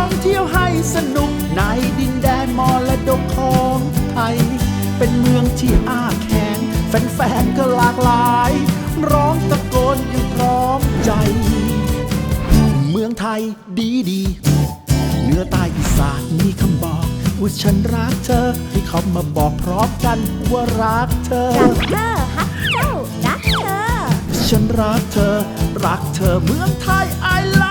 ง เที่ยวให้สนุกในดินแดนมรดกของไทย เป็นเมืองที่อ้าแขนแฟนๆก็หลากหลาย ร้องตะโกนอยังพร้อมใจ เมืองไทยดีดีเหนือใต้อีสานมีคำบอกว่าฉันรักเธอ ให้เขามาบอกพร้อมกันว่ารักเธอ รักเธอฮักเจ้ารักเธอ ฉันรักเธอ รักเธอเมืองไทย I love you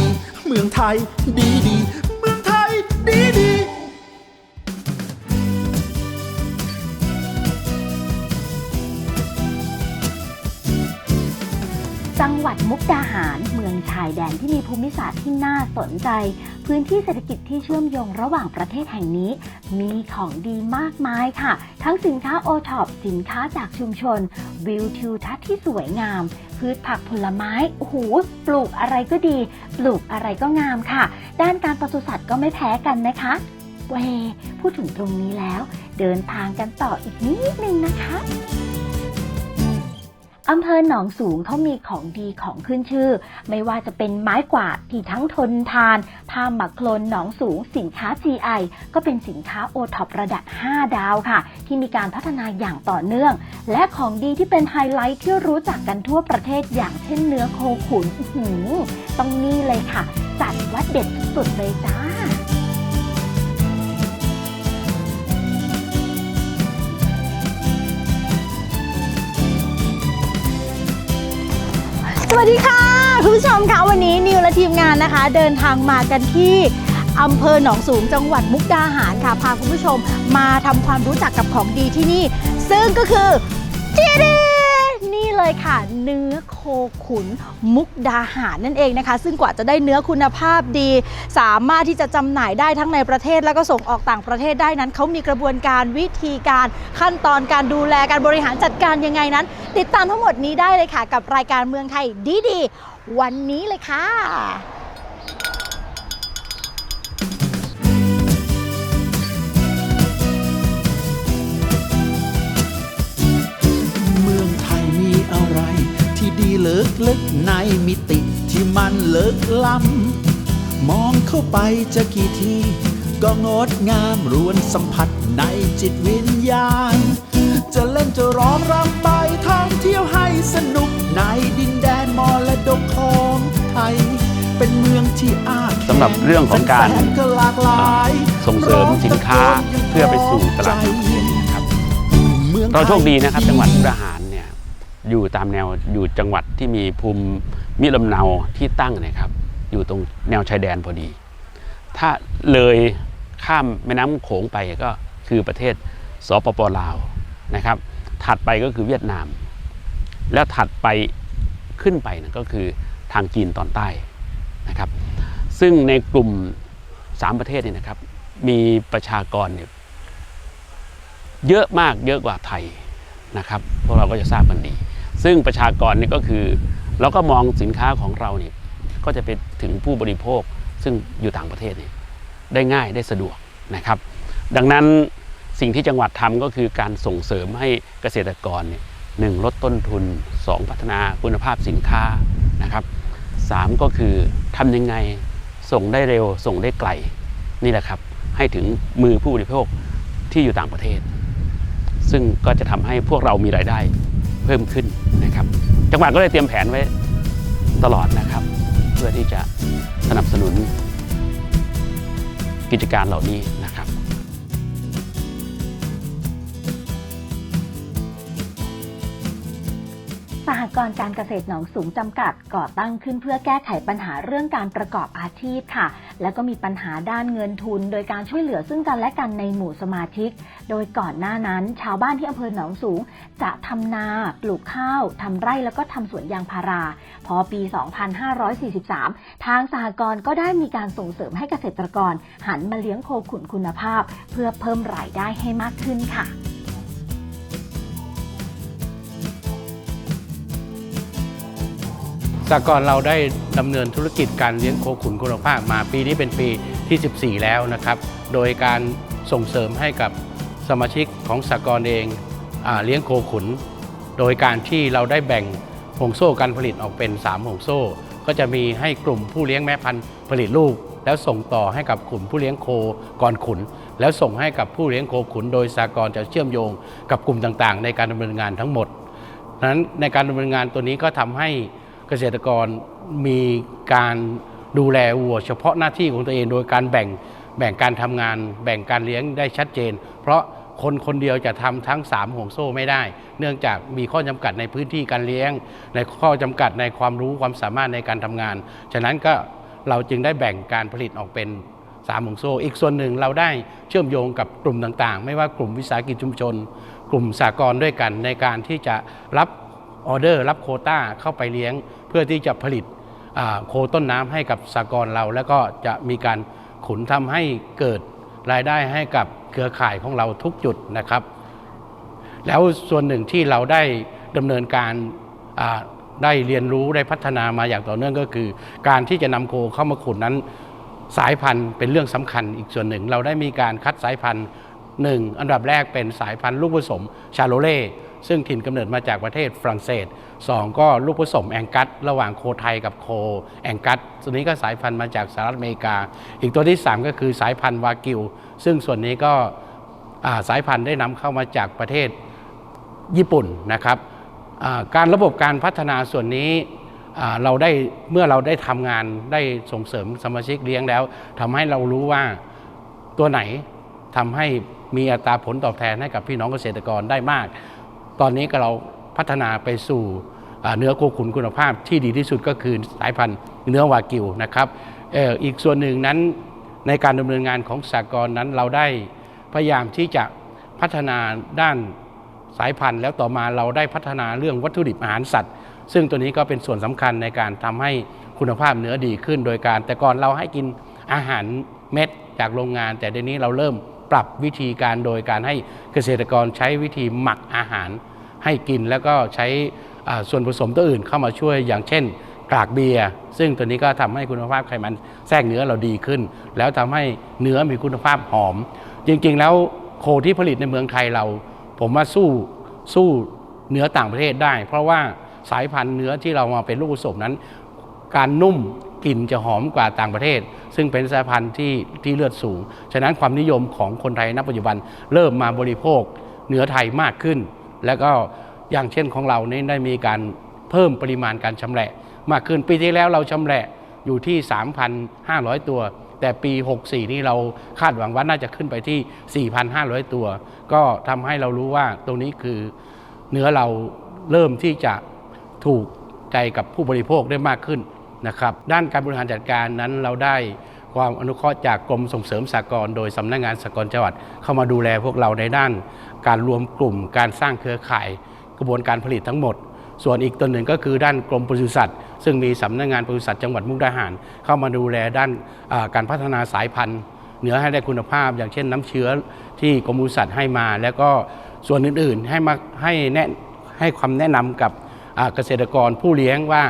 ี เมืองไทย ดีดีเมืองไทย ดีดีจังหวัดมุกดาหารเมืองชายแดนที่มีภูมิศาสตร์ที่น่าสนใจ พื้นที่เศรษฐกิจที่เชื่อมโยงระหว่างประเทศแห่งนี้ มีของดีมากมายค่ะ ทั้งสินค้าโอท็อปสินค้าจากชุมชน วิวทิวทัศน์ที่สวยงาม พืชผักผลไม้โอ้โหปลูกอะไรก็ดี ปลูกอะไรก็งามค่ะ ด้านการปศุสัตว์ก็ไม่แพ้กันนะคะเวพูดถึงตรงนี้แล้ว เดินทางกันต่ออีกนิดนึงนะคะ อำเภอหนองสูงเขามีของดีของขึ้นชื่อ ไม่ว่าจะเป็นไม้กวาดที่ทั้งทนทานผ้าหมักโคลนหนองสูง สินค้า GI ก็เป็นสินค้าโอท็อประดับ 5 ดาวค่ะ ที่มีการพัฒนาอย่างต่อเนื่อง และของดีที่เป็นไฮไลท์ที่รู้จักกันทั่วประเทศอย่างเช่นเนื้อโคขุนหือต้องนี่เลยค่ะ จัดว่าเด็ดสุดเลยจ้า สวัสดีค่ะ คุณผู้ชมคะวันนี้นิวและทีมงานนะคะ เดินทางมากันที่อำเภอหนองสูงจังหวัดมุกดาหารค่ะพาคุณผู้ชมมาทำความรู้จักกับของดีที่นี่ ซึ่งก็คือจีดี เลยค่ะ เนื้อโคขุนมุกดาหารนั่นเองนะคะ ซึ่งกว่าจะได้เนื้อคุณภาพดี สามารถที่จะจำหน่ายได้ทั้งในประเทศแล้วก็ส่งออกต่างประเทศได้นั้นเขามีกระบวนการวิธีการขั้นตอนการดูแลการบริหารจัดการยังไงนั้น ติดตามทั้งหมดนี้ได้เลยค่ะ กับรายการเมืองไทยดีดีๆวันนี้เลยค่ะ ลิกลึกในมิติที่มันเลิกล้ำมองเข้าไปจะกี่ที ก็งดงามรวนสัมผัสในจิตวิญญาณ จะเล่นจะร้องรำไปท่องเที่ยวให้สนุกในดินแดนมรดกของไทย เป็นเมืองที่อ้าแขนสำหรับเรื่องของการแฟนๆก็หลากหลายส่งเสริมสินค้าเพื่อไปสู่ตลาดต่างประเทศนะครับเราโชคดีนะครับ จังหวัดมุกดาหารเนี่ย อยู่ตามแนวอยู่จังหวัดที่มีภูมิมิลำเนาที่ตั้งเนะครับอยู่ตรงแนวชายแดนพอดี ถ้าเลยข้ามแม่น้ำโขงไปก็คือประเทศสปปลาวนะครับ ถัดไปก็คือเวียดนาม แล้วถัดไปขึ้นไปนะก็คือทางจีนตอนใต้นะครับ ซึ่งในกลุ่มสามประเทศนี่นะครับ มีประชากรเนี่ยเยอะมากเยอะกว่าไทยนะครับ พวกเราก็จะทราบกันดี ซึ่งประชากรเนี่ยก็คือเราก็มองสินค้าของเราเนี่ยก็จะไปถึงผู้บริโภคซึ่งอยู่ต่างประเทศเนี่ยได้ง่ายได้สะดวกนะครับ ดังนั้นสิ่งที่จังหวัดทำก็คือการส่งเสริมให้เกษตรกรเนี่ยหนึ่งลดต้นทุน 2 พัฒนาคุณภาพสินค้านะครับสามก็คือทำยังไงส่งได้เร็วส่งได้ไกลนี่แหละครับ ให้ถึงมือผู้บริโภคที่อยู่ต่างประเทศ ซึ่งก็จะทำให้พวกเรามีรายได้ เพิ่มขึ้นนะครับ จังหวัดก็เลยเตรียมแผนไว้ตลอดนะครับ เพื่อที่จะสนับสนุนกิจการเหล่านี้ รับสหกรการเกษตรหนองสูงจำกัดก่อตั้งขึ้นเพื่อแก้ไขปัญหาเรื่องการประกอบอาชีพค่ะ แล้วก็มีปัญหาด้านเงินทุน โดยการช่วยเหลือซึ่งกันและกันในหมู่สมาชิก โดยก่อนหน้านั้นชาวบ้านที่อำเภอหนองสูง จะทำนาปลูกข้าวทำไร่แล้วก็ทำสวนยางพารา พอปี 2543 ทางสหกรณ์ก็ได้มีการส่งเสริมให้เกษตรกร หันมาเลี้ยงโคขุนคุณภาพ เพื่อเพิ่มรายได้ให้มากขึ้นค่ะ สากลเราได้ดำเนินธุรกิจการเลี้ยงโคขุนคุณภาพมาปีนี้เป็นปีที่ 14 แล้วนะครับ โดยการส่งเสริมให้กับสมาชิกของสากลเองอเลี้ยงโคขุน โดยการที่เราได้แบ่งห่วงโซ่การผลิตออกเป็น 3ห่วงโซ่ ก็จะมีให้กลุ่มผู้เลี้ยงแม่พันธุ์ผลิตลูก แล้วส่งต่อให้กับกลุ่มผู้เลี้ยงโคก่อนขุน แล้วส่งให้กับผู้เลี้ยงโคขุน โดยสากลจะเชื่อมโยงกับกลุ่มต่างๆ ในการดำเนินงานทั้งหมดดังนั้นในการดำเนินงานตัวนี้ก็ทำให้ เกษตรกรมีการดูแลวัว เฉพาะหน้าที่ของตัวเองโดยการแบ่งแบ่งการทำงาน แบ่งการเลี้ยงได้ชัดเจน เพราะคนคนเดียวจะทำทั้ง 3 ห่วงโซ่ไม่ได้ เนื่องจากมีข้อจำกัดในพื้นที่การเลี้ยง ในข้อจำกัดในความรู้ความสามารถในการทำงาน ฉะนั้นก็เราจึงได้แบ่งการผลิตออกเป็นสามห่วงโซ่ อีกส่วนหนึ่งเราได้เชื่อมโยงกับกลุ่มต่างๆ ไม่ว่ากลุ่มวิสาหกิจชุมชน กลุ่มสากลด้วยกันในการที่จะรับ ออเดอร์รับโคต้าเข้าไปเลี้ยง เพื่อที่จะผลิตโคต้นน้ำให้กับสากลเรา แล้วก็จะมีการขุนทำให้เกิดรายได้ให้กับเครือข่ายของเราทุกจุดนะครับ แล้วส่วนหนึ่งที่เราได้ดำเนินการได้เรียนรู้ได้พัฒนามาอย่างต่อเนื่องก็คือ การที่จะนำโคเข้ามาขุนนั้นสายพันธุ์เป็นเรื่องสำคัญอีกส่วนหนึ่ง เราได้มีการคัดสายพันธุ์หนึ่งอันดับแรกเป็นสายพันธุ์ลูกผสมชาโลเล่ ซึ่งถิ่นกำเนิดมาจากประเทศฝรั่งเศสสองก็ลูกผสมแองกัสระหว่างโคไทยกับโคแองกัสตัวนี้ก็สายพันธุ์มาจากสหรัฐอเมริกา อีกตัวที่ 3 ก็คือสายพันธุ์วากิว ซึ่งส่วนนี้ก็าสายพันธุ์ได้นำเข้ามาจากประเทศญี่ปุ่นนะครับาการระบบการพัฒนาส่วนนี้เราได้เมื่อเราได้ทำงานได้ส่งเสริมสมาชิกเลี้ยงแล้วทำให้เรารู้ว่าตัวไหนทำให้มีอัตราผลตอบแทนให้กับพี่น้องเกษตรกรได้มาก ตอนนี้ก็เราพัฒนาไปสู่เนื้อโคขุนคุณภาพที่ดีที่สุดก็คือสายพันธุ์เนื้อวากิวนะครับอออีกส่วนหนึ่งนั้นในการดำเนินงานของสากลนั้นเราได้พยายามที่จะพัฒนาด้านสายพันธุ์ แล้วต่อมาเราได้พัฒนาเรื่องวัตถุดิบอาหารสัตว์ ซึ่งตัวนี้ก็เป็นส่วนสำคัญในการทำให้คุณภาพเนื้อดีขึ้น โดยการแต่ก่อนเราให้กินอาหารเม็ดจากโรงงาน แต่เดี๋ยวนี้เราเริ่มปรับวิธีการโดยการให้เกษตรกรใช้วิธีหมักอาหาร ให้กินแล้วก็ใช้ส่วนผสมตัวอื่นเข้ามาช่วยอย่างเช่นกากเบียร์ซึ่งตัวนี้ก็ทำให้คุณภาพไขมันแทรกเนื้อเราดีขึ้น แล้วทำให้เนื้อมีคุณภาพหอม จริงๆ แล้วโคที่ผลิตในเมืองไทยเรา ผมว่าสู้สู้เนื้อต่างประเทศได้ เพราะว่าสายพันธุ์เนื้อที่เรามาเป็นลูกผสมนั้น การนุ่มกลิ่นจะหอมกว่าต่างประเทศ ซึ่งเป็นสายพันธุ์ที่ที่เลือดสูง ฉะนั้นความนิยมของคนไทยณปัจจุบันเริ่มมาบริโภคเนื้อไทยมากขึ้น แล้วก็อย่างเช่นของเรานี่ได้มีการเพิ่มปริมาณการชำแหละ มากขึ้นปีที่แล้วเราชำแหละอยู่ที่ 3,500 ตัว แต่ปี 64 นี่เราคาดหวังว่าน่าจะขึ้นไปที่ 4,500 ตัว ก็ทำให้เรารู้ว่าตรงนี้คือเนื้อเราเริ่มที่จะถูกใจกับผู้บริโภคได้มากขึ้นนะครับด้านการบริหารจัดการนั้นเราได้ความอนุเคราะห์จากกรมส่งเสริมสหกรณ์โดยสำนักงานสหกรณ์จังหวัดเข้ามาดูแลพวกเราในด้าน การรวมกลุ่ม การสร้างเครือข่าย กระบวนการผลิตทั้งหมด ส่วนอีกตัวหนึ่งก็คือด้านกรมปศุสัตว์ซึ่งมีสำนักงานปศุสัตว์จังหวัดมุกดาหาร เข้ามาดูแลด้านการพัฒนาสายพันธุ์เนื้อให้ได้คุณภาพ อย่างเช่นน้ำเชื้อที่กรมปศุสัตว์ให้มา แล้วก็ส่วนอื่นๆให้มาให้แนะให้ความแนะนำกับเกษตรกรผู้เลี้ยงว่า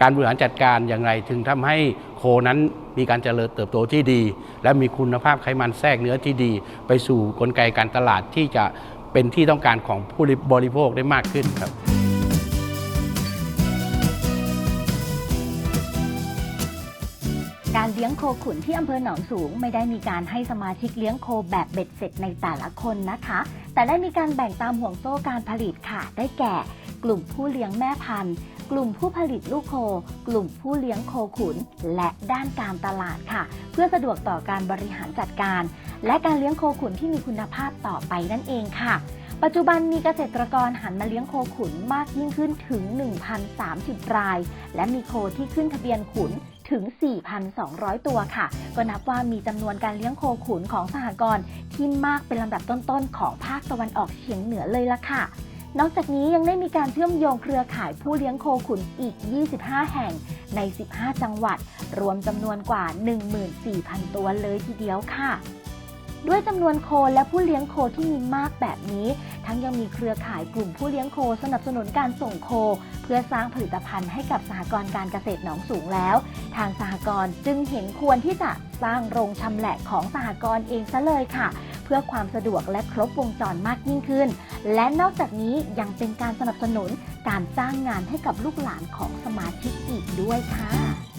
การบริหารจัดการอย่างไร ถึงทำให้โคนั้นมีการเจริญเติบโตที่ดี และมีคุณภาพไขมันแทรกเนื้อที่ดี ไปสู่กลไกการตลาดที่จะ เป็นที่ต้องการของผู้บริโภคได้มากขึ้นครับ การเลี้ยงโคขุนที่อำเภอหนองสูงไม่ได้มีการให้สมาชิกเลี้ยงโคแบบเบ็ดเสร็จในแต่ละคนนะคะ แต่ได้มีการแบ่งตามห่วงโซ่การผลิตค่ะ ได้แก่ กลุ่มผู้เลี้ยงแม่พันธุ์ กลุ่มผู้ผลิตลูกโค กลุ่มผู้เลี้ยงโคขุน และด้านการตลาดค่ะ เพื่อสะดวกต่อการบริหารจัดการ และการเลี้ยงโคขุนที่มีคุณภาพต่อไปนั่นเองค่ะ ปัจจุบันมีเกษตรกรหันมาเลี้ยงโคขุนมากยิ่งขึ้นถึง 1,030 ราย และมีโคที่ขึ้นทะเบียนขุนถึง 4,200 ตัวค่ะ ก็นับว่ามีจำนวนการเลี้ยงโคขุนของสหกรณ์ที่มากเป็นลำดับต้นๆ ของภาคตะวันออกเฉียงเหนือเลยละค่ะ นอกจากนี้ยังได้มีการเชื่อมโยงเครือข่ายผู้เลี้ยงโคขุนอีก 25 แห่งใน 15 จังหวัด รวมจำนวนกว่า 14,000 ตัวเลยทีเดียวค่ะ ด้วยจำนวนโคและผู้เลี้ยงโคที่มีมากแบบนี้ ทั้งยังมีเครือข่ายกลุ่มผู้เลี้ยงโคสนับสนุนการส่งโค เพื่อสร้างผลิตภัณฑ์ให้กับสหกรณ์การเกษตรหนองสูงแล้ว ทางสหกรณ์จึงเห็นควรที่จะสร้างโรงชำแหละของสหกรณ์เองซะเลยค่ะ เพื่อความสะดวกและครบวงจรมากยิ่งขึ้น และนอกจากนี้ยังเป็นการสนับสนุนการจ้างงานให้กับลูกหลานของสมาชิกอีกด้วยค่ะ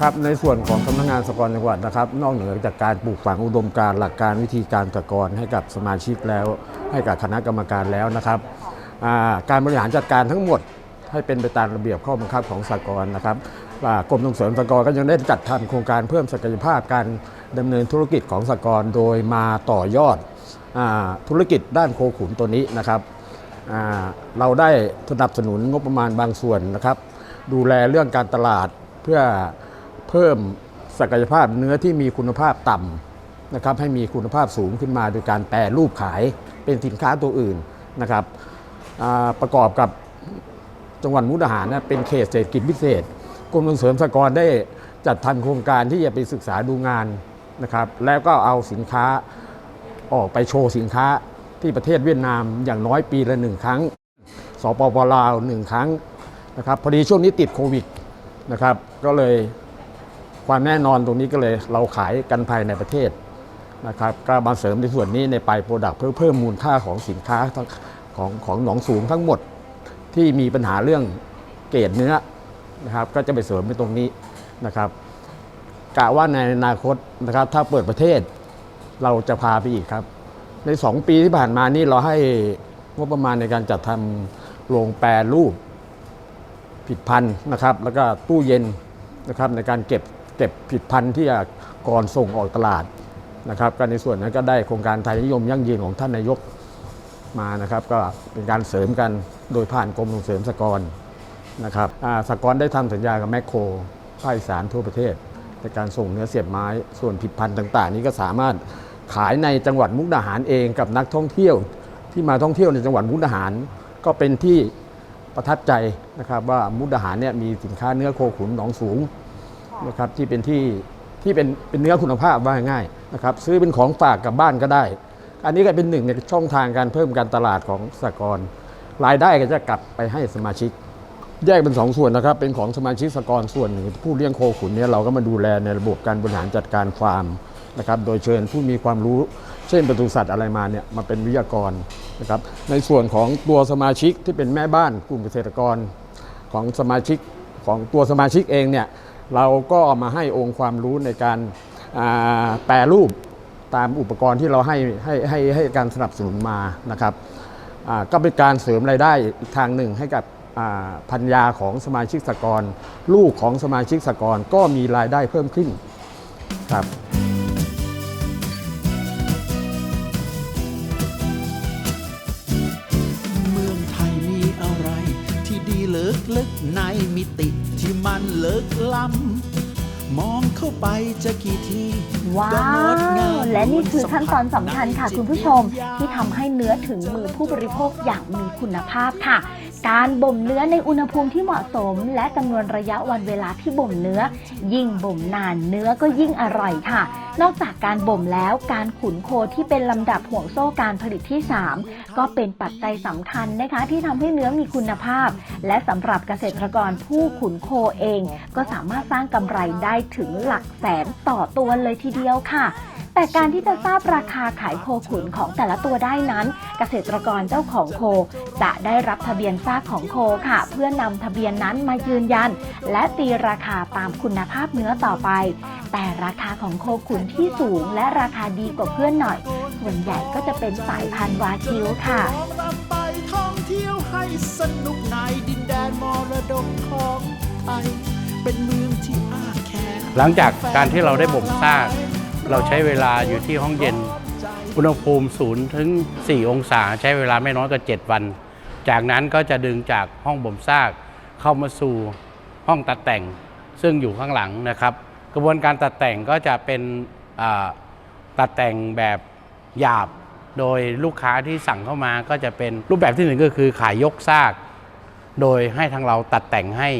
ครับในส่วนของสำนักงานสกรณ์จังหวัดนะครับ นอกเหนือจากการปลูกฝังอุดมการณ์หลักการวิธีการสกรณ์ให้กับสมาชิกแล้ว ให้กับคณะกรรมการแล้วนะครับการบริหารจัดการทั้งหมดให้เป็นไปตามระเบียบข้อบังคับของสหกรณ์นะครับกรมส่งเสริมสหกรณ์ก็ยังได้จัดทำโครงการเพิ่มศักยภาพการดำเนินธุรกิจของสหกรณ์โดยมาต่อยอดอธุรกิจด้านโคขุนตัวนี้นะครับเราได้สนับสนุนงบประมาณบางส่วนนะครับ ดูแลเรื่องการตลาดเพื่อ เพิ่มศักยภาพเนื้อที่มีคุณภาพต่ำนะครับให้มีคุณภาพสูงขึ้นมาโดยการแปรรูปขายเป็นสินค้าตัวอื่นนะครับประกอบกับจังหวัดมุกดาหารนะเป็นเขตเศรษฐกิจพิเศษกรมส่งเสริมสหกรณ์ได้จัดทำโครงการที่จะไปศึกษาดูงานนะครับแล้วก็เอาสินค้าออกไปโชว์สินค้าที่ประเทศเวียดนามอย่างน้อยปีละหนึ่งครั้งสปปลาวหนึ่งครั้งนะครับพอดีช่วงนี้ติดโควิดนะครับก็เลย ความแน่นอนตรงนี้ก็เลยเราขายกันภายในประเทศนะครับก็มาเสริมในส่วนนี้ในปลายโปรดักต์เพื่อเพิ่มมูลค่าของสินค้าทั้งของของหนองสูงทั้งหมดที่มีปัญหาเรื่องเกรดเนื้อนะครับก็จะไปเสริมในตรงนี้นะครับกะว่าในอนาคตนะครับถ้าเปิดประเทศเราจะพาไปอีกครับ ใน 2 ปีที่ผ่านมานี่เราให้งบประมาณในการจัดทำโรงแปรรูปผิดพันธุ์นะครับ แล้วก็ตู้เย็นนะครับในการเก็บ เก็บผิดพันธุ์ที่ก่อนส่งออกตลาดนะครับก็ในส่วนนั้นก็ได้โครงการไทยนิยมยั่งยืนของท่านนายกมานะครับ ก็เป็นการเสริมกันโดยผ่านกรมส่งเสริมสกรณ์นะครับสกรณ์ได้ทำสัญญากับแมคโครภาคอีสานทั่วประเทศในการส่งเนื้อเสียบไม้ส่วนผิดพันธุ์ต่าง ๆ นี้ก็สามารถขายในจังหวัดมุกดาหารเองกับนักท่องเที่ยวที่มาท่องเที่ยวในจังหวัดมุกดาหาร ก็เป็นที่ประทับใจนะครับว่ามุกดาหารเนี่ยมีสินค้าเนื้อโคขุนหนองสูง นะครับที่เป็นที่ที่เป็นเป็นเนื้อคุณภาพว่าง่ายนะครับซื้อเป็นของฝากกลับบ้านก็ได้ อันนี้ก็เป็นหนึ่งในช่องทางการเพิ่มการตลาดของสหกรณ์รายได้ก็จะกลับไปให้สมาชิก แยกเป็นสองส่วนนะครับ เป็นของสมาชิกสหกรณ์ส่วนหนึ่งผู้เลี้ยงโคขุนเนี่ยเราก็มาดูแลในระบบการบริหารจัดการฟาร์มนะครับโดยเชิญผู้มีความรู้ เช่นปศุสัตว์อะไรมาเนี่ยมาเป็นวิทยากรนะครับในส่วนของตัวสมาชิกที่เป็นแม่บ้านกลุ่มเกษตรกรของสมาชิกของตัวสมาชิกเองเนี่ย เราก็มาให้องค์ความรู้ในการแปรรูปตามอุปกรณ์ที่เราให้ให้ให้ให้การสนับสนุนมานะครับก็เป็นการเสริมรายได้อีกทางหนึ่งให้กับพันยาของสมาชิกสกร ลูกของสมาชิกสกรก็มีรายได้เพิ่มขึ้นครับเมืองไทยมีอะไรที่ดีเลิกลึกในมิติที่มันเลิกำมองเข้าไปจะกี่ทีว้าก็งดงามและนี่คือขั้นตอนสำคัญค่ะในจิตคุณผู้ชมวิญญาณที่ทำให้เนื้อถึงมือผู้บริโภคอย่างมีคุณภาพค่ะ การบ่มเนื้อในอุณหภูมิที่เหมาะสม และจำนวนระยะวันเวลาที่บ่มเนื้อ ยิ่งบ่มนานเนื้อก็ยิ่งอร่อยค่ะ นอกจากการบ่มแล้วการขุนโคที่เป็นลำดับห่วงโซ่การผลิตที่ 3 ก็เป็นปัจจัยสำคัญนะคะ ที่ทำให้เนื้อมีคุณภาพ และสำหรับเกษตรกรผู้ขุนโคเอง ก็สามารถสร้างกำไรได้ถึงหลักแสนต่อตัวเลยทีเดียวค่ะ แต่การที่จะทราบราคาขายโคขุนของแต่ละตัวได้นั้น เกษตรกรเจ้าของโค จะได้รับทะเบียนซากของโคค่ะ เพื่อนำทะเบียนนั้นมายืนยัน และตีราคาตามคุณภาพเนื้อต่อไป แต่ราคาของโคขุนที่สูงและราคาดีกว่าเพื่อนหน่อย ส่วนใหญ่ก็จะเป็นสายพันธุ์วากิวค่ะรับไปท่องเที่ยวให้สนุกในดินแดนมรดกของไทยเป็นเมืองที่อ้าแขนหลังจากการที่เราได้บ่มซาก เราใช้เวลาอยู่ที่ห้องเย็น อุณหภูมิศูนย์ถึง 4 องศาใช้เวลาไม่น้อยกว่า 7 วัน จากนั้นก็จะดึงจากห้องบ่มซาก เข้ามาสู่ห้องตัดแต่ง ซึ่งอยู่ข้างหลังนะครับ กระบวนการตัดแต่งก็จะเป็นตัดแต่งแบบหยาบ โดยลูกค้าที่สั่งเข้ามาก็จะเป็นรูปแบบที่หนึ่งก็คือขายยกซาก โดยให้ทางเราตัดแต่งให้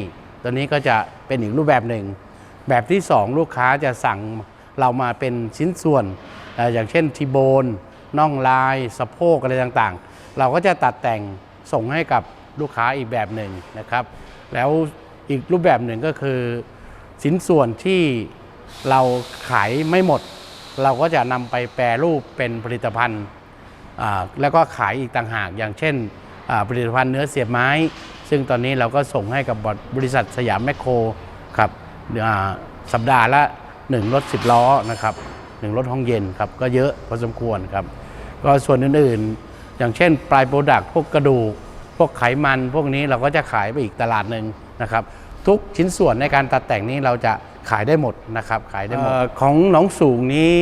ตัวนี้ก็จะเป็นอีกรูปแบบหนึ่ง แบบที่ 2 ลูกค้าจะสั่ง เรามาเป็นชิ้นส่วนอย่างเช่นทีโบนน่องลายสะโพกอะไรต่างๆ เราก็จะตัดแต่งส่งให้กับลูกค้าอีกแบบหนึ่งนะครับ แล้วอีกรูปแบบหนึ่งก็คือสินส่วนที่เราขายไม่หมด เราก็จะนำไปแปรรูปเป็นผลิตภัณฑ์แล้วก็ขายอีกต่างหาก อย่างเช่นผลิตภัณฑ์เนื้อเสียบไม้ ซึ่งตอนนี้เราก็ส่งให้กับบริษัทสยามแมคโครครับสัปดาห์ละ 1 รถ 10 ล้อนะครับหนึ่งรถห้องเย็นครับก็เยอะพอสมควรครับ ก็ส่วนอื่นๆ อย่างเช่น ปลายโปรดักต์พวกกระดูก พวกไขมัน พวกนี้เราก็จะขายไปอีกตลาดหนึ่งนะครับ ทุกชิ้นส่วนในการตัดแต่งนี้เราจะขายได้หมดนะครับ ขายได้หมดเออของหนองสูงนี้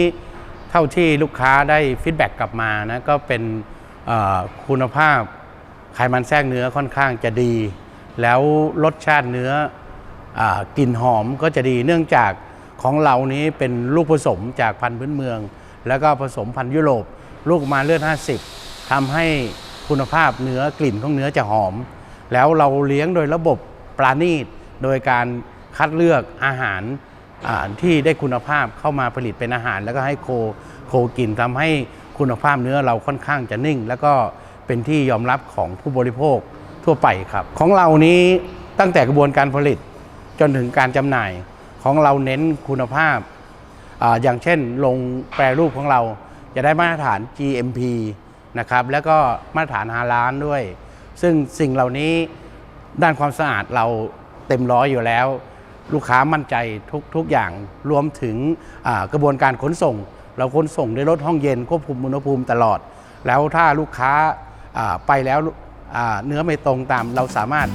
เท่าที่ลูกค้าได้ฟีดแบ็กกลับมานะก็เป็นเอ่อคุณภาพไขมันแทรกเนื้อค่อนข้างจะดี แล้วรสชาติเนื้ออากลิ่นหอมก็จะดีเนื่องจาก ของเรานี้เป็นลูกผสมจากพันธุ์พื้นเมือง แล้วก็ผสมพันธุ์ยุโรป ลูกมาเลือด 50ทำให้คุณภาพเนื้อกลิ่นของเนื้อจะหอม แล้วเราเลี้ยงโดยระบบปราณีต โดยการคัดเลือกอาหารที่ได้คุณภาพเข้ามาผลิตเป็นอาหาร แล้วก็ให้โคโคกินทำให้คุณภาพเนื้อเราค่อนข้างจะนิ่ง แล้วก็เป็นที่ยอมรับของผู้บริโภคทั่วไปครับ ของเรานี้ตั้งแต่กระบวนการผลิตจนถึงการจำหน่าย ของเราเน้นคุณภาพออย่างเช่นลงแปรรูปของเราจะได้มาตรฐาน GMP นะครับแล้วก็มาตรฐานฮาลานด้วย ซึ่งสิ่งเหล่านี้ด้านความสะอาดเราเต็มร้อยอยู่แล้ว ลูกค้ามั่นใจทุกทุกอย่างรวมถึงกระบวนการขนส่ง เราขนส่งด้วยรถห้องเย็นควบคุมอุณหภูมิตลอด แล้วถ้าลูกค้าไปแล้วเนื้อไม่ตรงตามเราสามารถ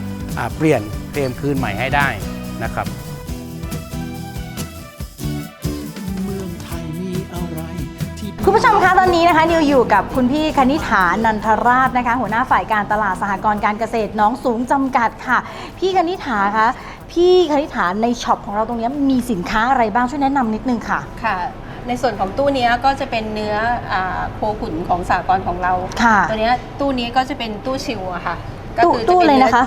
เปลี่ยนเตรียมคืนใหม่ให้ได้นะครับ คุณผู้ชมคะตอนนี้นะคะนิวอยู่กับคุณพี่คณิฐานันทราชนะคะ หัวหน้าฝ่ายการตลาดสหกรณ์การเกษตรน้องสูงจำกัดค่ะ พี่คณิฐาคะพี่คณิฐาในช็อปของเราตรงนี้มีสินค้าอะไรบ้างช่วยแนะนำนิดนึงค่ะ ค่ะ ในส่วนของตู้เนี้ยก็จะเป็นเนื้ออาโคขุนของสากลของเราค่ะตัวเนี้ยตู้นี้ก็จะเป็นตู้ชิลอะค่ะตู้ก็คือตู้จป็เลยนะคะ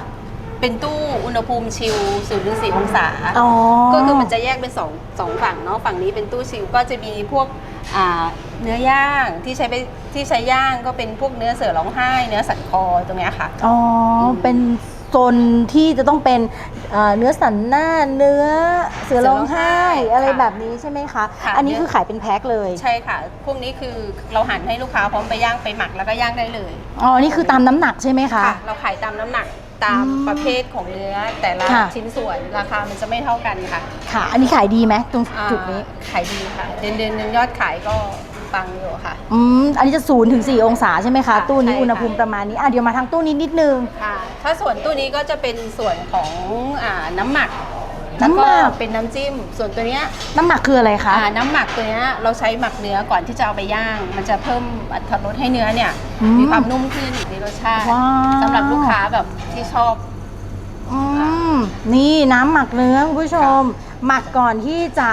เป็นตู้อุณหภูมิชิล0ถึง4องศา อ๋อ ก็คือมันจะแยกเป็นสองสองฝั่งเนาะฝั่งนี้เป็นตู้ชิลก็จะมีพวกอ่า เนื้อย่างที่ใช้ไปที่ใช้ย่างก็เป็นพวกเนื้อเสือร้องไห้ เนื้อสันคอตรงเนี้ยค่ะ อ๋ออม เป็นโซนที่จะต้องเป็นเอ่อเนื้อสันหน้าเนื้อเสือร้องไห้ เสือร้องไห้อะไรค่ะแบบนี้ใช่ไหมคะ ค่ะ อันนี้คือขายเป็นแพ็คเลย ใช่ค่ะ พวกนี้คือเราหั่นให้ลูกค้าพร้อมไปย่างไปหมักแล้วก็ย่างได้เลยอ๋อ นี่คือตามน้ำหนักใช่ไหมคะค่ะเราขายตามน้ำหนักตามอืมประเภทของเนื้อ แต่ละค่ะ ชิ้นส่วนราคามันจะไม่เท่ากันค่ะค่ะ อันนี้ขายดีไหมตรงอ่าจุดนี้ ขายดีค่ะ เดือนเดือนหนึ่งยอดขายก็ ปังอยู่ค่ะ อืมอันนี้จะศูนย์ถึง4องศาใช่ไหมคะ ค่ะตู้นี้ใช่ค่ะ อุณหภูมิประมาณนี้อะเดี๋ยวมาทางตู้นี้นิดนึง ค่ะ ถ้าส่วนตู้นี้ก็จะเป็นส่วนของอ่าน้ำหมักน้ำหมักแล้วก็เป็นน้ำจิ้ม ส่วนตัวเนี้ยน้ำหนักคืออะไรคะ อ่าน้ำหมักตัวเนี้ยเราใช้หมักเนื้อก่อนที่จะเอาไปย่าง มันจะเพิ่มอรรถรสให้เนื้อเนี่ย อืมมีความนุ่มขึ้นในรสชาติว้าว สำหรับลูกค้าแบบที่ชอบ อืมนี่น้ำหมักเนื้อคุณผู้ชม หมักก่อนที่จะ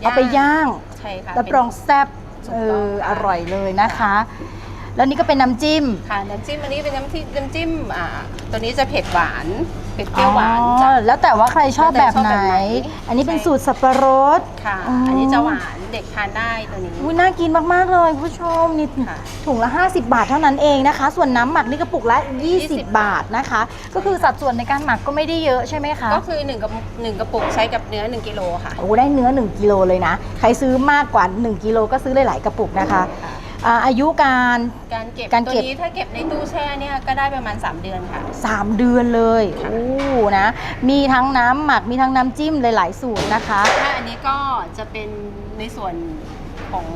เอาไปย่าง ใช่ค่ะรับรองแซ่บถูก เอออร่อยเลยนะคะ แล้วนี่ก็เป็นน้ำจิ้ม ค่ะน้ำจิ้มอันนี้เป็นน้ำที่น้ำจิ้มอ่าตัวนี้จะเผ็ดหวานเผ็ดเปรี้ยวหวานอ๋จ้ะอแล้วแต่ว่าใครชอบแล้วแต่แบบชอบไหน แบบไหน อันนี้เป็นใช่สูตรสับปะรด ค่ะ อ๋ออั อันนี้จะหวานเด็กทานได้ตัวนี้ อุ้ยน่ากินมาก ๆ เลยคุณผู้ชมนี่ค่ะถุงละ 50 บาทเท่านั้นเองนะคะ ส่วนน้ำหมักนี่กระปุกละ 20 20 บาทนะคะ ก็คือสัดส่วนในการหมักก็ไม่ได้เยอะใช่ไหมคะก็คือ1กับหนึ่งกระปุกใช้กับเนื้อ1กิโลค่ะ โอ้ได้เนื้อ 1กิโลเลยนะ ใครซื้อมากกว่า 1กิโลก็ซื้อหลาย ๆ กระปุกนะคะ ค่ะ อ่าอายุการ การเก็บการตัวเก็บ นี้ถ้าเก็บในตู้แช่เนี่ยก็ได้ประมาณ 3 เดือนค่ะ 3 เดือนเลยโอ้นะ มีทั้งน้ำหมักมีทั้งน้ำจิ้มหลายๆสูตรนะคะ ถ้าอันนี้ก็จะเป็นในส่วนของ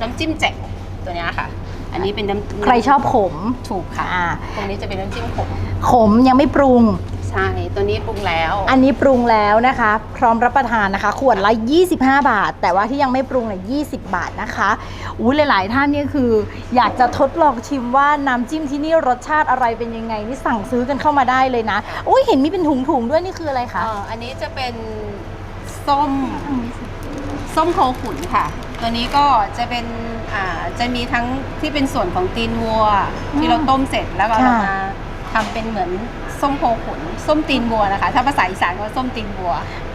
น้ำจิ้มแจ่วตัวเนี้ยค่ะ อันนี้เป็นน้ำใครชอบขมถูกค่ะ อ่าตรงนี้จะเป็นน้ำจิ้มขมขมยังไม่ปรุง ใช่ ตัวนี้ปรุงแล้วอันนี้ปรุงแล้วนะคะ พร้อมรับประทานนะคะ ขวดละ 25 บาท แต่ว่าที่ยังไม่ปรุงเนี่ย20 บาทนะคะอุ้ยหลาย ๆ ท่านเนี่ยคือ อยากจะทดลองชิมว่าน้ำจิ้มที่นี่รสชาติอะไรเป็นยังไงนี่สั่งซื้อกันเข้ามาได้เลยนะอุ้ยเห็นมีเป็นถุง ๆ ด้วยนี่คืออะไรคะเอ่ออันนี้จะเป็นส้มส้มโคขุนค่ะ ตัวนี้ก็จะเป็นอ่าจะมีทั้งที่เป็นส่วนของตีนวัว ที่เราต้มเสร็จแล้วก็เราค่ะมาทำเป็นเหมือน ส้มโคขุน ส้มตีนวัวนะคะ ถ้าภาษาอีสานก็ส้มตีนวัว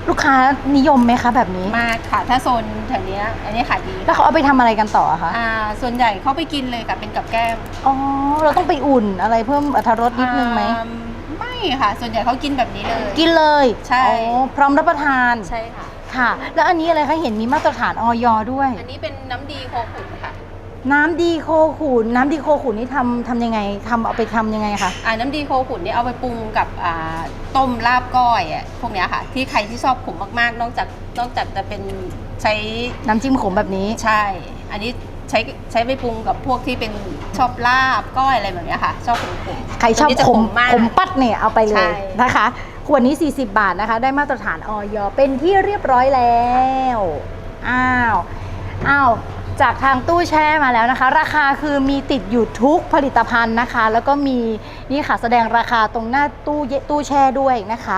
ลูกค้านิยมไหมคะแบบนี้ มากค่ะ ถ้าโซนแถวเนี้ยอันนี้ขายดีแล้วเขาเอาไปทำอะไรกันต่ออะคะอ่าส่วนใหญ่เขาไปกินเลยค่ะเป็นกับแก้มอ๋อเราต้องไปอุ่นอะไรเพิ่มอรรถรสนิดนึงไหมอ่าไม่ค่ะ ส่วนใหญ่เขากินแบบนี้เลย กินเลยใช่ อ๋อพร้อมรับประทานใช่ค่ะ ค่ะ แล้วอันนี้อะไรคะเห็นมีมาตรฐานออยด้วย อันนี้เป็นน้ำดีโคขุนค่ะ น้ำดีโคขุนน้ำดีโคขุนนี่ทำทำยังไงทำเอาไปทำยังไงคะ อ่าน้ำดีโคขุนเนี่ยเอาไปปรุงกับอ่าต้มลาบก้อยอะพวกเนี้ยค่ะ ที่ใครที่ชอบขมมากๆ นอกจากนอกจากจะเป็นใช้น้ำจิ้มขมแบบนี้ ใช่ อันนี้ใช้ใช้ไปปรุงกับพวกที่เป็นชอบลาบก้อยอะไรแบบเนี้ยค่ะ ชอบขมๆใครชอบตัวนี้จะขมมาก ขมปัดเนี่ยเอาไปเลใช่ ยนะคะ ขวดนี้ 40 บาทนะคะ ได้มาตรฐานออยเป็นที่เรียบร้อยแล้ว อ้าว อ้าว จากทางตู้แช่มาแล้วนะคะ ราคาคือมีติดอยู่ทุกผลิตภัณฑ์นะคะ แล้วก็มีนี่ค่ะแสดงราคาตรงหน้าตู้เยตู้แช่ด้วยนะคะ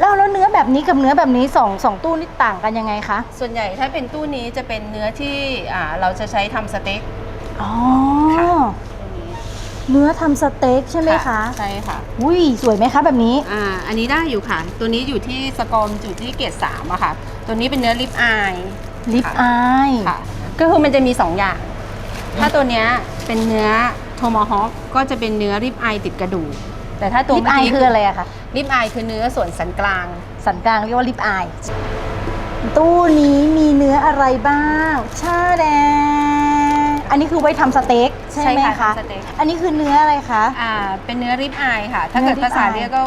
แล้วแล้วเนื้อแบบนี้กับเนื้อแบบนี้สองสองตู้นี่ต่างกันยังไงคะส่วนใหญ่ถ้าเป็นตู้นี้จะเป็นเนื้อที่อ่าเราจะใช้ทำสเต็กอ๋อค่ะตัวนี้เนื้อทำสเต็กใช่ไหมคะใช่ค่ะอุ้ยสวยไหมคะแบบนี้อ่าอันนี้ได้อยู่ค่ะ ตัวนี้อยู่ที่สกอร์มอยู่ที่เกรดสามอะค่ะ ตัวนี้เป็นเนื้อลิปอาย ลิปอายค่ะก็คือมันจะมี 2 อย่าง ถ้าตัวเนี้ยเป็นเนื้อโทมฮอคก็จะเป็นเนื้อริบอายติดกระดูก แต่ถ้าตัวลิปอายเมื่กี้คืออะไรอะคะริบอายคือเนื้อส่วนสันกลาง สันกลางเรียกว่าลิปอาย ตู้นี้มีเนื้ออะไรบ้างชาแดงอันนี้คือไว้ทำสเต็กใช่ไหมใช่คะค่ะทำสเต็กอันนี้คือเนื้ออะไรคะ อ่า เป็นเนื้อริบอายค่ะ ถ้าเกิดเนื้อภาษา rib eye เรียกก็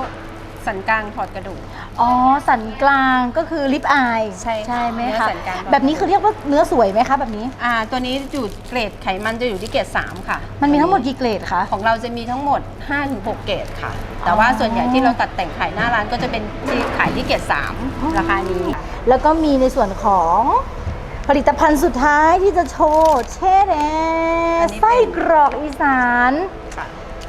สันกลางถอดกระดูก อ๋อ สันกลางก็คือลิปอายใช่ค่ะใช่ไหมเนื้อคะสันกลาง แบบนี้คือเรียกว่าเนื้อสวยไหมคะแบบนี้ อ่าตัวนี้อยู่เกรดไขมันจะอยู่ที่เกรด3 ค่ะมันมีทั้งหมดกี่เกรดคะ ของเราจะมีทั้งหมด 5-6 เกรดค่ะ แต่ว่าส่วนใหญ่ที่เราตัดแต่งขายหน้าร้านก็จะเป็นที่ขายที่เกรด3ราคานี้แล้วก็มีในส่วนของผลิตภัณฑ์สุดท้ายที่จะโชว์ เช่แดอันนี้เป็น ไส้กรอกอีสาน ค่ะ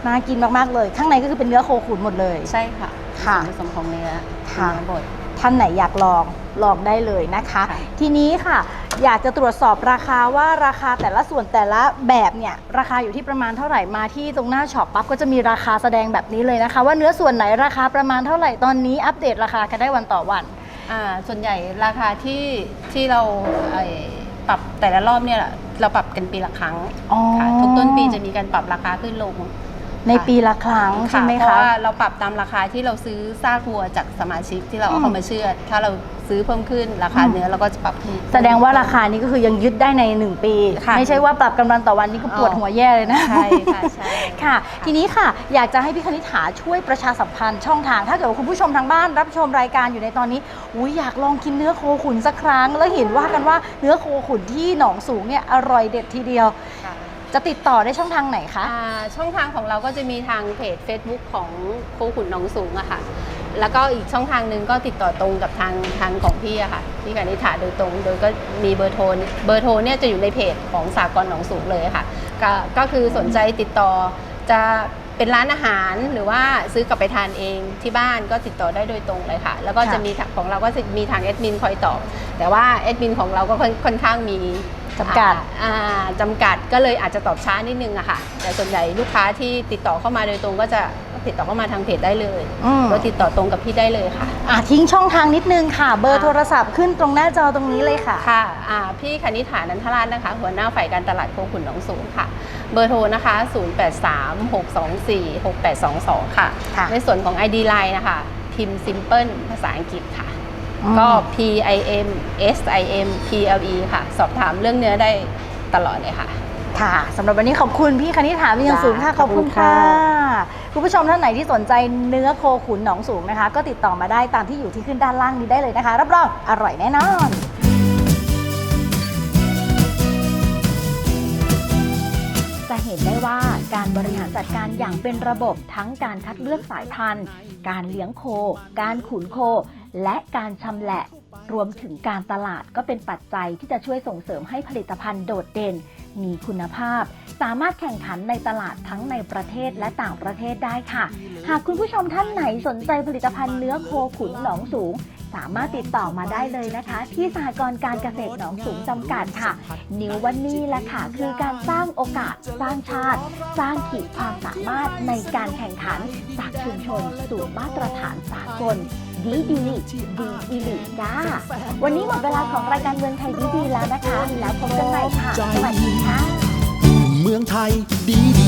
น่ากินมาก ๆ เลย ข้างในก็คือเป็นเนื้อโคขุนหมดเลย ใช่ค่ะค่ะ ส่วนผสมของเนื้อค่ะเนื้อบดท่านไหนอยากลองลองได้เลยนะคะค่ะทีนี้ค่ะ อยากจะตรวจสอบราคาว่าราคาแต่ละส่วนแต่ละแบบเนี่ยราคาอยู่ที่ประมาณเท่าไหร่มาที่ตรงหน้าช็อปปั๊บก็จะมีราคาแสดงแบบนี้เลยนะคะ ว่าเนื้อส่วนไหนราคาประมาณเท่าไหร่ตอนนี้อัปเดตราคากันได้วันต่อวันอ่าส่วนใหญ่ราคาที่ที่เราเอ่อปรับแต่ละรอบเนี่ยเราปรับกันปีละครั้งอ๋อค่ะทุกต้นปีจะมีการปรับราคาขึ้นลง ในปีละครั้งใช่ไหมเพราะคะ ว่าเราปรับตามราคาที่เราซื้อซากวัวจากสมาชิกที่เราเอาเข้ามาเชื่อดถ้าเราซื้อเพิ่มขึ้นราคาอืม เนื้อเราก็จะปรับขึ้น แสดงว่าราคานี้ก็คือยังยึดได้ใน 1 ปี ค่ะไม่ใช่ว่าปรับกันวันต่อวันนี่ก็ปวดอ๋อหัวแย่เลยนะใช่ค่ะใช่ ค่ะ ทีนี้ค่ะ อยากจะให้พี่คณิษฐาช่วยประชาสัมพันธ์ช่องทาง ถ้าเกิดว่าคุณผู้ชมทางบ้านรับชมรายการอยู่ในตอนนี้อุ้ยอยากลองกินเนื้อโคขุนสักครั้ง แล้วเห็นว่ากันว่าเนื้อโคขุนที่หนองสูงเนี่ยอร่อยเด็ดทีเดียวค่ะ จะติดต่อได้ช่องทางไหนคะ อ่าช่องทางของเราก็จะมีทางเพจ Facebook ของโคขุนหนองสูงอะค่ะ แล้วก็อีกช่องทางหนึ่งก็ติดต่อตรงกับทางทางของพี่อะค่ะพี่กานิษฐาโดยตรง โดยก็มีเบอร์โทรเบอร์โทรเนี่ยจะอยู่ในเพจของสากลหนองสูงเลยค่ะก็ก็คือสนใจติดต่อจะเป็นร้านอาหารหรือว่าซื้อกลับไปทานเองที่บ้านก็ติดต่อได้โดยตรงเลยค่ะ แล้วก็ค่ะจะมีทางของเราก็จะมีทางแอดมินคอยตอบ แต่ว่าแอดมินของเราก็ค่อนค่อนข้างมี จำกัดอ่าอ่าจำกัดก็เลยอาจจะตอบช้านิดนึงอะค่ะ แต่ส่วนใหญ่ลูกค้าที่ติดต่อเข้ามาโดยตรงก็จะติดต่อเข้ามาทางเพจได้เลยอืมก็ติดต่อตรงกับพี่ได้เลยค่ะ อะทิ้งช่องทางนิดนึงค่ะ เบอร์ค่ะโทรศัพท์ขึ้นตรงหน้าจอตรงนี้เลยค่ะ ค่ะอ่าพี่คณิษฐานันทราชนะคะ หัวหน้าฝ่ายการตลาดโคขุนหนองสูงค่ะ เบอร์โทรนะคะ 0836246822 ค่ะ ค่ะ ในส่วนของ ID Line นะคะ พิมพ์ Simple ภาษาอังกฤษค่ะอืม ก็ P I M S I M P L E ค่ะ สอบถามเรื่องเนื้อได้ตลอดเลยค่ะ ค่ะสำหรับวันนี้ขอบคุณพี่คณิษฐาเป็นอย่างจ้าสูงค่ะ ขอบคุณขอบคุณค่ะค่ะ คุณผู้ชมท่านไหนที่สนใจเนื้อโคขุนหนองสูงนะคะ ก็ติดต่อมาได้ตามที่อยู่ที่ขึ้นด้านล่างนี้ได้เลยนะคะ รับรองอร่อยแน่นอนแสเห็นได้ว่าการบริหารจัดการอย่างเป็นระบบทั้งการคัดเลือกสายพันธุ์ การเลี้ยงโค การขุนโค และการชำแหละรวมถึงการตลาดก็เป็นปัจจัยที่จะช่วยส่งเสริมให้ผลิตภัณฑ์โดดเด่น มีคุณภาพ สามารถแข่งขันในตลาดทั้งในประเทศและต่างประเทศได้ค่ะ หากคุณผู้ชมท่านไหนสนใจผลิตภัณฑ์เนื้อโคขุนหนองสูง สามารถติดต่อมาได้เลยนะคะ ที่สหกรณ์การเกษตรหนองสูงจำกัดค่ะ นิววันนี้และค่ะ คือการสร้างโอกาส สร้างชาติ สร้างขีดความสามารถในการแข่งขันจากชุมชนสู่มาตรฐานสากล ดีดีดีอีหลีจ้า วันนี้หมดเวลาของรายการเมืองไทยดีดีแล้วนะคะ แล้วพบกันใหม่ค่ะ สวัสดีค่ะ เมืองไทยดีดี